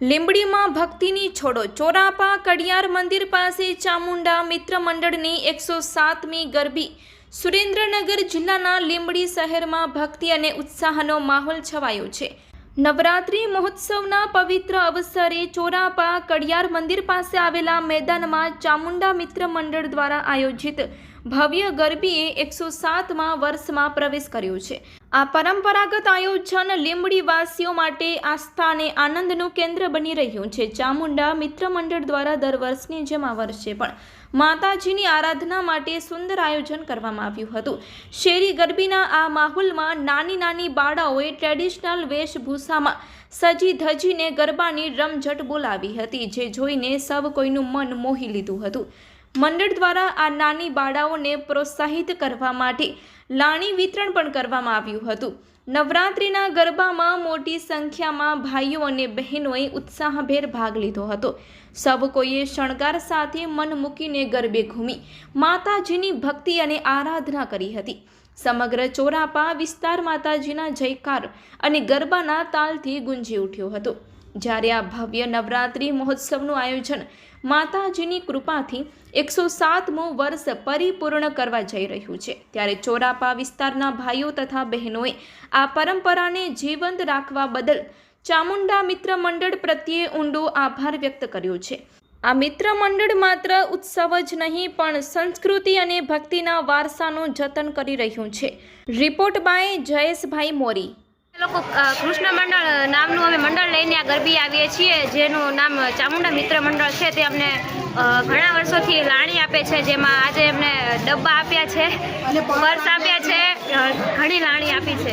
લીંબડીમાં ભક્તિની છોડો. ચોરાપા કડિયાર મંદિર પાસે ચામુંડા મિત્ર મંડળની એકસો સાતમી ગરબી. સુરેન્દ્રનગર જિલ્લાના લીંબડી શહેરમાં ભક્તિ અને ઉત્સાહનો માહોલ છવાયો છે. નવરાત્રિ મહોત્સવના પવિત્ર અવસરે ચોરાપા કડિયાર મંદિર પાસે આવેલા મેદાનમાં ચામુંડા મિત્ર મંડળ દ્વારા આયોજિત ભવ્ય ગરબીએ એકસો સાતમાં વર્ષમાં પ્રવેશ કર્યો છે. આ પરંપરાગત આયોજન લીંબડીવાસીઓ માટે આસ્થા અને આનંદનું કેન્દ્ર બની રહ્યું છે. ચામુંડા મિત્ર મંડળ દ્વારા દર વર્ષની જેમ આ વર્ષે પણ માતાજીની આરાધના માટે સુંદર આયોજન કરવામાં આવ્યું હતું. શેરી ગરબીના આ માહોલમાં નાની નાની બાળાઓએ ટ્રેડિશનલ વેશભૂષામાં સજી ધજીને ગરબાની રમઝટ બોલાવી હતી, જે જોઈને સૌ કોઈનું મન મોહી લીધું હતું. મંડળ દ્વારા આ નાની બાળાઓને પ્રોત્સાહિત કરવા માટે લાણી વિતરણ પણ કરવામાં આવ્યું હતું. નવરાત્રિના ગરબામાં મોટી સંખ્યામાં ભાઈઓ અને બહેનોએ ઉત્સાહભેર ભાગ લીધો હતો. સૌ કોઈએ શણગાર સાથે મન મૂકીને ગરબે ઘૂમી, માતાજીની ભક્તિ અને આરાધના કરી હતી. સમગ્ર ચોરાપા વિસ્તાર માતાજીના જયકાર અને ગરબાના તાલથી ગુંજી ઉઠ્યો હતો. જ્યારે આ ભવ્ય નવરાત્રિ મહોત્સવનું આયોજન માતાજીની કૃપાથી એકસો સાતમું વર્ષ પરિપૂર્ણ કરવા જઈ રહ્યું છે, ત્યારે ચોરાપા વિસ્તારના ભાઈઓ તથા બહેનોએ આ પરંપરાને જીવંત રાખવા બદલ ચામુંડા મિત્ર મંડળ પ્રત્યે ઊંડો આભાર વ્યક્ત કર્યો છે. આ મિત્ર મંડળ માત્ર ઉત્સવ જ નહીં, પણ સંસ્કૃતિ અને ભક્તિના વારસાનું જતન કરી રહ્યું છે. Report by Jayeshbhai Mori. લોકો કૃષ્ણ મંડળ નામનું અમે મંડળ લઈને આ ગરબી આવીએ છીએ, જેનું નામ ચામુંડા મિત્ર મંડળ છે. તે અમને ઘણા વર્ષોથી લાણી આપે છે, જેમાં આજે એમને ડબ્બા આપ્યા છે, પર્સ આપ્યા છે ઘણી લાણી આપી છે.